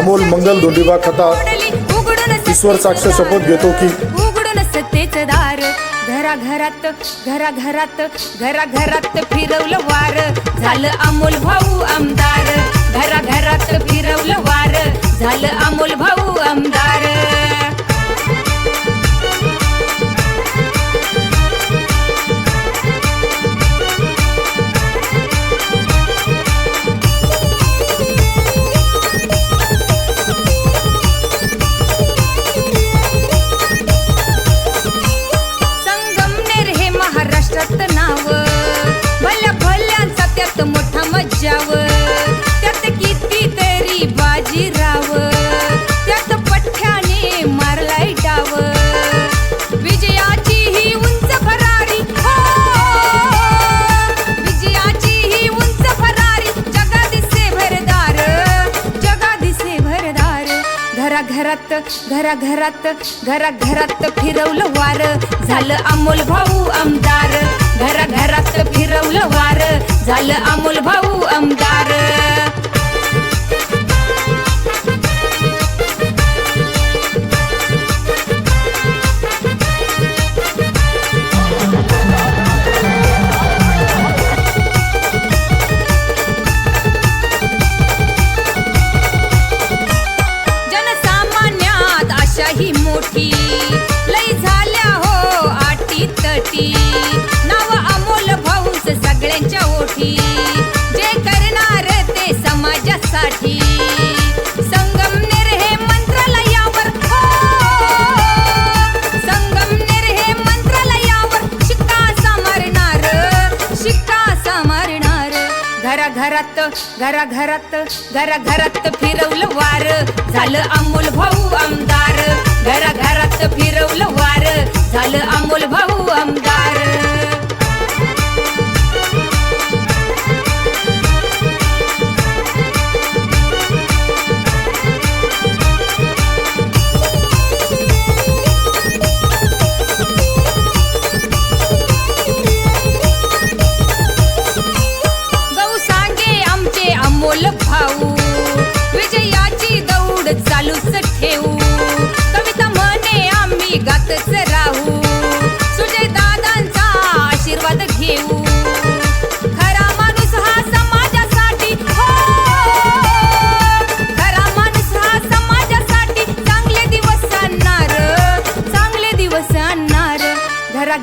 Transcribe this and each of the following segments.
अमोल मंगल धोंडीबा खता ईश्वर साक्ष शपथ घेतो की उघडून सत्तेच दार. घरा घरात घरा घरात घरा घरात फिरवलं वार. झालं अमोल भाऊ आमदार. घराघरात घरात घराघरात फिरवलं वार. झालं अमोल भाऊ आमदार. घराघरात फिरवलं वार. झालं अमोल भाऊ आमदार. ही लई झाल्या हो आटी तटी. नाव अमोल भाऊच सगळ्यांच्या ओठी जे करणार ते समाजासाठी. संगमनेर हे हो. संगमनेर हे. घरात घरा घरात घरा घरात फिरवलं वार. झालं अमोल भाऊ आमदार. घराघरात फिरवलं वार. झालं अमोल भाऊ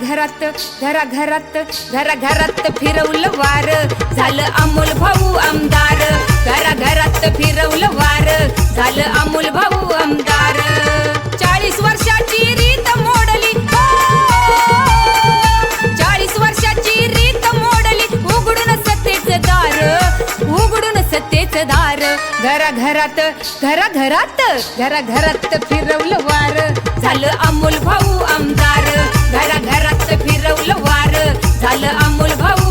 घरात घरा घरात घरा घरात फिरवलं वार. झालं अमोल भाऊ आमदार. घरा घरात फिरवलं वार. झालं अमोल भाऊ आमदार. चाळीस वर्षाची रीत मोडली. हो! चाळीस वर्षाची रीत मोडली. उघडून सत्तेच दार. उघडून सत्तेच दार. घरा घरात घरा घरात घरा घरात फिरवलं वार. झालं अमोल भाऊ आमदार. घरा घरात फिरवलं वार. झालं अमोल भाऊ